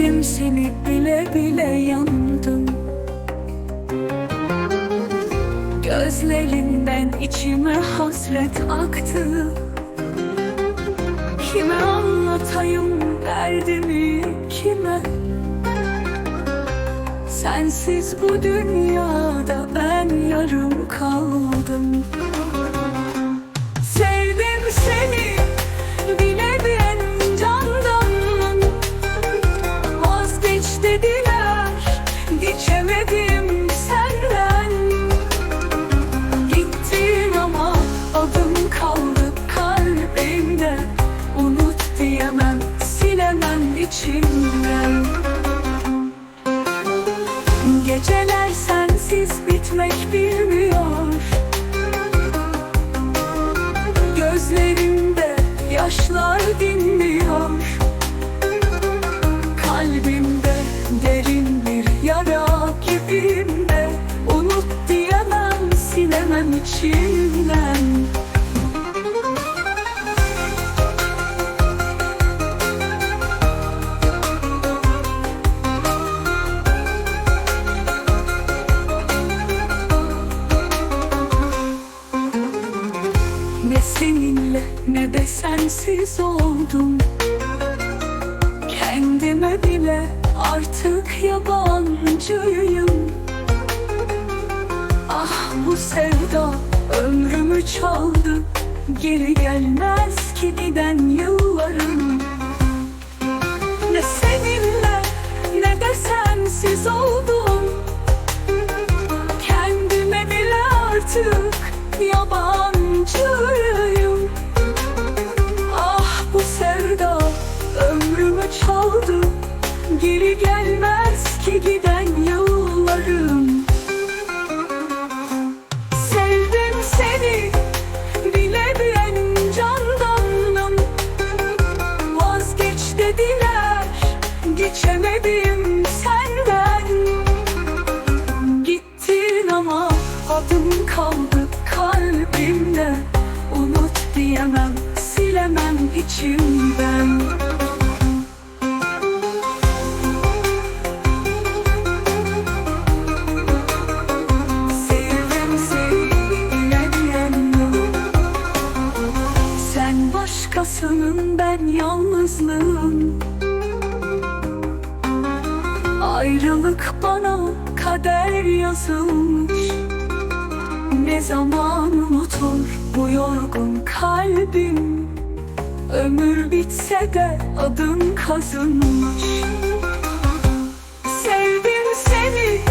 Seni bile bile yandım. Gözlerinden içime hasret aktı. Kime anlatayım derdimi kime? Sensiz bu dünyada ben yarım kaldım bilmiyor Gözlerimde yaşlar dinmiyor. Kalbimde derin bir yara gibiyim de Unut diyemem silemem içimden ne de sensiz oldum. Kendime bile artık yabancıyım. Ah bu sevda ömrümü çaldı. Geri gelmez ki giden yıllarım. Ne seninle ne de sensiz oldum. Kendime bile artık yabancıyım Geri gelmez ki giden yıllarım Sevdim seni bile bile candanım. Vazgeç dediler geçemedim senden. Gittin ama adım kaldı kalbimde. Unut diyemem silemem içimden Alışkın ben yalnızlığın. Ayrılık bana kader yazılmış. Ne zaman unutur bu yorgun kalbim? Ömür bitse de adın kazınmış. Sevdim seni